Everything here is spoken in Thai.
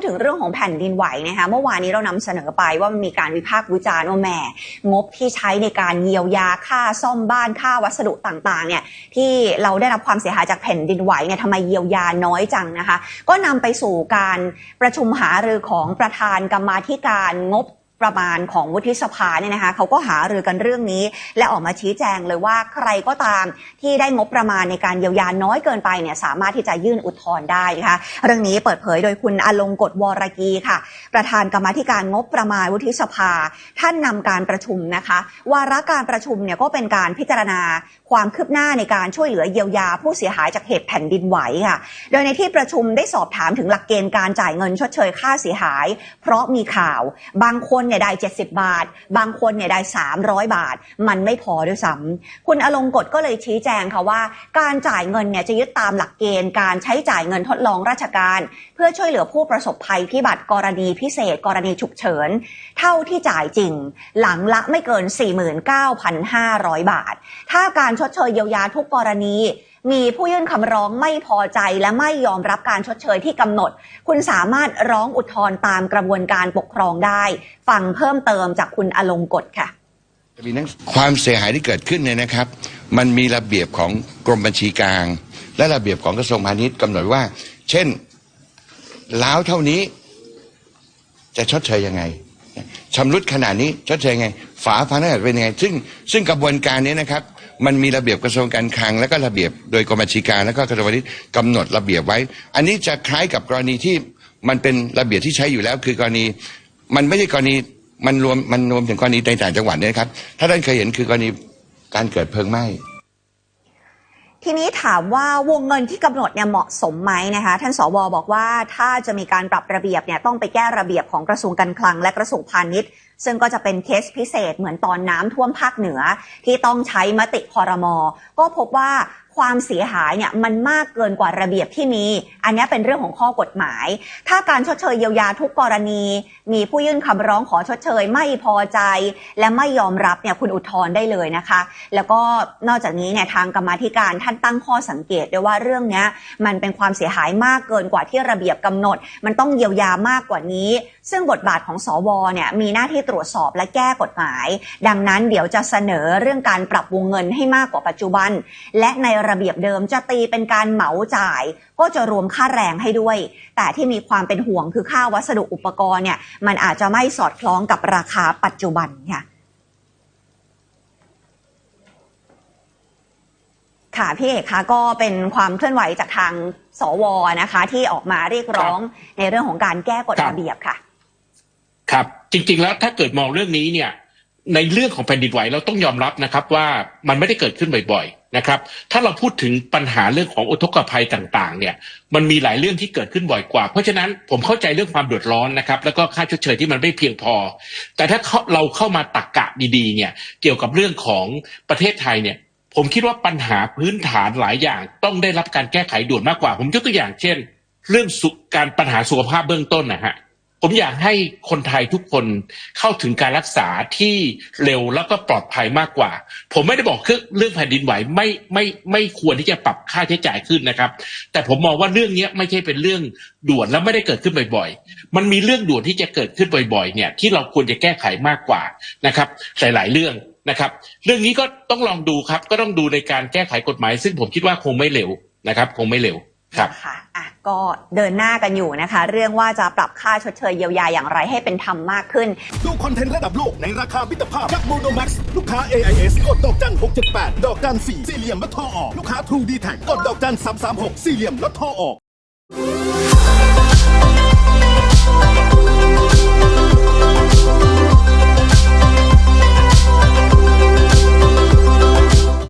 ดถึงเรื่องของแผ่นดินไหวนะคะเมื่อวานนี้เรานำเสนอไปว่ามันมีการวิพากษ์วิจารณ์ว่าแหมงบที่ใช้ในการเยียวยาค่าซ่อมบ้านค่าวัสดุต่างๆเนี่ยที่เราได้รับความเสียหายจากแผ่นดินไหวเนี่ยทำไมเยียวยาน้อยจังนะคะ ก็นำไปสู่การประชุมหารือของประธานกรรมาธิการงบ ประมาณของวุฒิสภาเนี่ยนะคะเขาก็หารือกันเรื่องนี้ และออกมาชี้แจงเลยว่าใครก็ตามที่ได้งบประมาณในการเยียวยาน้อยเกินไปเนี่ยสามารถที่จะยื่นอุทธรณ์ได้นะคะเรื่องนี้เปิดเผยโดยคุณอลงกฎวรกีค่ะ ประธานกรรมธิการงบประมาณวุฒิสภา ท่านนำการประชุมนะคะวาระการประชุมเนี่ยก็เป็นการพิจารณาความคืบหน้าในการช่วยเหลือเยียวยาผู้เสียหายจากเหตุแผ่นดินไหวค่ะ โดยในที่ประชุมได้สอบถามถึงหลักเกณฑ์การจ่ายเงินชดเชยค่าเสียหาย เพราะมีข่าวบางคนเนี่ยได้70 บาท บางคนเนี่ยได้ 300 บาท มันไม่พอด้วยซ้ำคุณอลงกฎก็เลยชี้แจงค่ะว่า การจ่ายเงินเนี่ยจะยึดตามหลักเกณฑ์การใช้จ่ายเงินทดลองราชการ เพื่อช่วยเหลือผู้ประสบภัยพิบัติกรณีพิเศษ กรณีฉุกเฉิน เท่าที่จ่ายจริง หลังละไม่เกิน 49,500 บาท ถ้าการชดเชยเยียวยาทุกกรณี มีผู้ยื่นคำร้องไม่พอใจและไม่ยอมรับการชดเชยที่กำหนด คุณสามารถร้องอุทธรณ์ตามกระบวนการปกครองได้ ฟังเพิ่มเติมจากคุณอลงกฎค่ะมีทั้งความเสียหายที่เกิดขึ้นเนี่ยนะครับ มันมีระเบียบของกรมบัญชีกลาง และระเบียบของกระทรวงพาณิชย์กำหนดว่า เช่นล้าวเท่านี้จะชดเชยยังไงชำรุดขนาดนี้ชดเชยยังไง ฝาพังขนาดเป็นยังไง ซึ่งซึ่งกระบวนการนี้นะครับ มันมีระเบียบกระทรวงการคลัง แล้วก็ระเบียบโดยกรมบัญชีกลางแล้วก็กระทรวงพาณิชย์กำหนดระเบียบไว้ อันนี้จะคล้ายกับกรณีที่มันเป็นระเบียบที่ใช้อยู่แล้ว คือกรณีมันไม่ใช่กรณีมันรวมมันรวมถึงกรณีในต่างจังหวัดเนี่ยครับ ถ้าท่านเคยเห็นคือกรณีการเกิดเพลิงไหม้ทีนี้ถามว่าวงเงินที่กำหนดเนี่ยเหมาะสมไหมนะคะท่านสวบอกว่าถ้าจะมีการปรับระเบียบเนี่ยต้องไปแก้ระเบียบของกระทรวงการคลังและกระทรวงพาณิชย์ ซึ่งก็จะเป็นเคสพิเศษเหมือนตอนน้ำท่วมภาคเหนือ ที่ต้องใช้มติคอรมอก็พบว่าความเสียหายเนี่ยมันมากเกินกว่าระเบียบที่มี อันนี้เป็นเรื่องของข้อกฎหมาย ถ้าการชดเชยเยียวยาทุกกรณี มีผู้ยื่นคำร้องขอชดเชยไม่พอใจ และไม่ยอมรับเนี่ยคุณอุทธรณ์ได้เลยนะคะ แล้วก็นอกจากนี้เนี่ยทางกรรมาธิการท่านตั้งข้อสังเกตด้วยว่าเรื่องนี้มันเป็นความเสียหายมากเกินกว่าที่ระเบียบกำหนด มันต้องเยียวยามากกว่านี้ ซึ่งบทบาทของสวเนี่ยมีหน้าที่ตรวจสอบและแก้กฎหมาย ดังนั้นเดี๋ยวจะเสนอเรื่องการปรับวงเงินให้มากกว่าปัจจุบัน และในระเบียบเดิมจะตีเป็นการเหมาจ่าย ก็จะรวมค่าแรงให้ด้วย แต่ที่มีความเป็นห่วงคือค่าวัสดุอุปกรณ์เนี่ยมันอาจจะไม่สอดคล้องกับราคาปัจจุบันค่ะค่ะพี่เอกคะก็เป็นความเคลื่อนไหวจากทางสวนะคะ ที่ออกมาเรียกร้องในเรื่องของการแก้กฎครับระเบียบค่ะ ครับ จริง ๆ แล้วถ้าเกิดมองเรื่องนี้เนี่ยในเรื่องของแผ่นดินไหวเราต้องยอมรับนะครับว่ามันไม่ได้เกิดขึ้นบ่อยๆนะครับ ถ้าเราพูดถึงปัญหาเรื่องของอุทกภัยต่างๆ เนี่ย มันมีหลายเรื่องที่เกิดขึ้นบ่อยกว่า เพราะฉะนั้นผมเข้าใจเรื่องความเดือดร้อนนะครับ แล้วก็ค่าชดเชยที่มันไม่เพียงพอ แต่ถ้าเราเข้ามาตักกะดีๆ เนี่ยเกี่ยวกับเรื่องของประเทศไทยเนี่ย ผมคิดว่าปัญหาพื้นฐานหลายอย่างต้องได้รับการแก้ไขด่วนมากกว่า ผมยกตัวอย่างเช่น เรื่องสุการปัญหาสุขภาพเบื้องต้นนะฮะ ผมอยากให้คนไทยทุกคนเข้าถึงการรักษาที่เร็วแล้วก็ปลอดภัยมากกว่า ผมไม่ได้บอกเรื่องแผ่นดินไหวไม่ไม่ไม่ควรที่จะปรับค่าใช้จ่ายขึ้นนะครับ แต่ผมมองว่าเรื่องนี้ไม่ใช่เป็นเรื่องด่วนและไม่ได้เกิดขึ้นบ่อยๆ มันมีเรื่องด่วนที่จะเกิดขึ้นบ่อยๆ เนี่ยที่เราควรจะแก้ไขมากกว่านะครับ หลายๆเรื่องนะครับ เรื่องนี้ก็ต้องลองดูครับ ก็ต้องดูในการแก้ไขกฎหมาย ซึ่งผมคิดว่าคงไม่เร็วนะครับ คงไม่เร็ว ครับค่ะอะก็เดินหน้ากันอยู่นะคะ เรื่องว่าจะปรับค่าชดเชยเยียวยาอย่างไรให้เป็นธรรมมากขึ้น ดูคอนเทนต์ระดับโลกในราคามิตรภาพจากโมโนแม็กซ์ลูกค้า AIS กดดอกจัน678 ดอกจัน4สี่เหลี่ยมลดท่อออก ลูกค้า True d t a c กดดอกจัน336 สี่เหลี่ยมลดท่อออก